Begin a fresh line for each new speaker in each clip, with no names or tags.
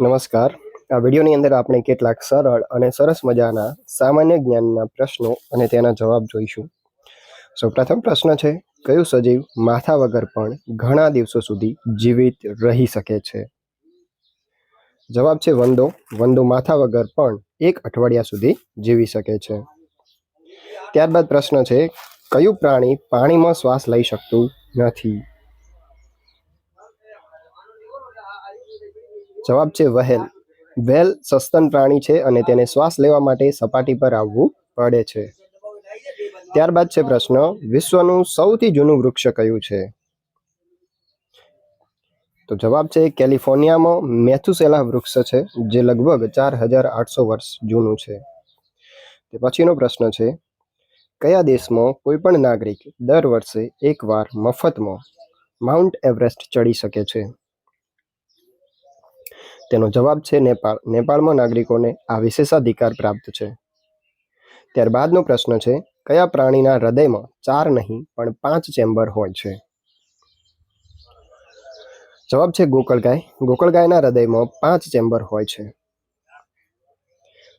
નમસ્કાર. આ વિડીયોની અંદર આપણે કેટલાક સરળ અને સરસ મજાના સામાન્ય જ્ઞાનના પ્રશ્નો અને તેના જવાબ જોઈશું. સૌ, પ્રથમ પ્રશ્ન છે, કયું સજીવ માથા વગર પણ ઘણા દિવસો સુધી જીવિત રહી શકે છે? જવાબ છે વંદો. વંદો માથા વગર પણ એક અઠવાડિયા સુધી જીવી શકે છે. ત્યારબાદ પ્રશ્ન છે, કયું પ્રાણી પાણીમાં શ્વાસ લઈ શકતું નથી? જવાબ છે વહેલ. વહેલ સસ્તન પ્રાણી છે અને તેને શ્વાસ લેવા માટે સપાટી પર આવવું પડે છે. ત્યારબાદ છે પ્રશ્ન, વિશ્વનું સૌથી જૂનું વૃક્ષ કયું છે? તો જવાબ છે કેલિફોર્નિયામાં મેથુસેલા વૃક્ષ છે, જે લગભગ ચાર હજાર આઠસો વર્ષ જૂનું છે. તે પછીનો પ્રશ્ન છે, કયા દેશમાં કોઈ પણ નાગરિક દર વર્ષે એકવાર મફતમાં માઉન્ટ એવરેસ્ટ ચડી શકે છે? તેનો જવાબ છે નેપાળ. નેપાળમાં નાગરિકોને આ વિશેષાધિકાર પ્રાપ્ત છે. ત્યારબાદનો પ્રશ્ન છે, કયા પ્રાણીના હૃદયમાં ચાર નહીં, પણ પાંચ ચેમ્બર હોય છે? જવાબ છે ગોકળગાય. ગોકળગાયના હૃદયમાં પાંચ ચેમ્બર હોય છે.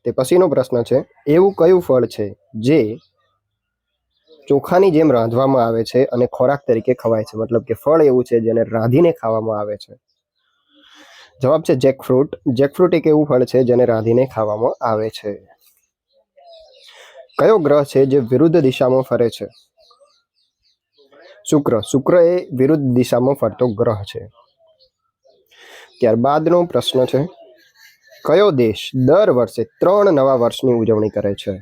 તે પછીનો પ્રશ્ન છે, એવું કયું ફળ છે જે ચોખાની જેમ રાંધવામાં આવે છે અને ખોરાક તરીકે ખવાય છે? મતલબ કે ફળ એવું છે જેને રાંધીને ખાવામાં આવે છે. જવાબ છે જેકફ્રૂટ. જેકફ્રૂટ એક એવું ફળ છે જેને રાંધીને ખાવામાં આવે છે. કયો ગ્રહ છે જે વિરુદ્ધ દિશામાં ફરે છે? શુક્ર. શુક્ર એ વિરુદ્ધ દિશામાં ફરતો ગ્રહ છે. ત્યારબાદનો પ્રશ્ન છે, કયો દેશ દર વર્ષે ત્રણ નવા વર્ષની ઉજવણી કરે છે?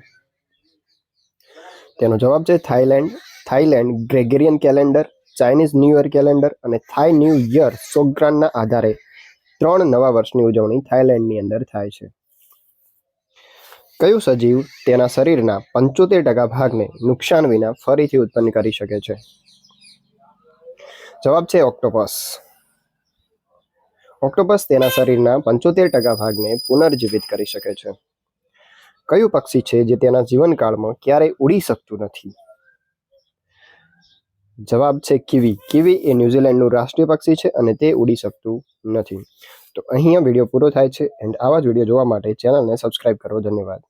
તેનો જવાબ છે Thailand Thailand Gregorian calendar, Chinese New Year calendar અને થાઈ ન્યૂ યર સોગ્રાનના આધારે ત્રણ નવા વર્ષની ઉજવણી થાઇલેન્ડની અંદર થાય છે. કયું સજીવ તેના શરીરના પંચોતેર ટકા ભાગને નુકસાન વિના ફરીથી ઉત્પન્ન કરી શકે છે? જવાબ છે ઓક્ટોપસ. ઓક્ટોપસ તેના શરીરના પંચોતેર ટકા ભાગને પુનર્જીવિત કરી શકે છે. કયું પક્ષી છે જે તેના જીવનકાળમાં ક્યારેય ઉડી શકતું નથી? જવાબ છે કીવી. કીવી એ ન્યૂઝીલેન્ડનું રાષ્ટ્રીય પક્ષી છે અને તે ઉડી શકતું નથી. તો અહીંયા વીડિયો પૂરો થાય છે, એન્ડ આવા જ વીડિયો જોવા માટે ચેનલને સબસ્ક્રાઇબ કરો. ધન્યવાદ.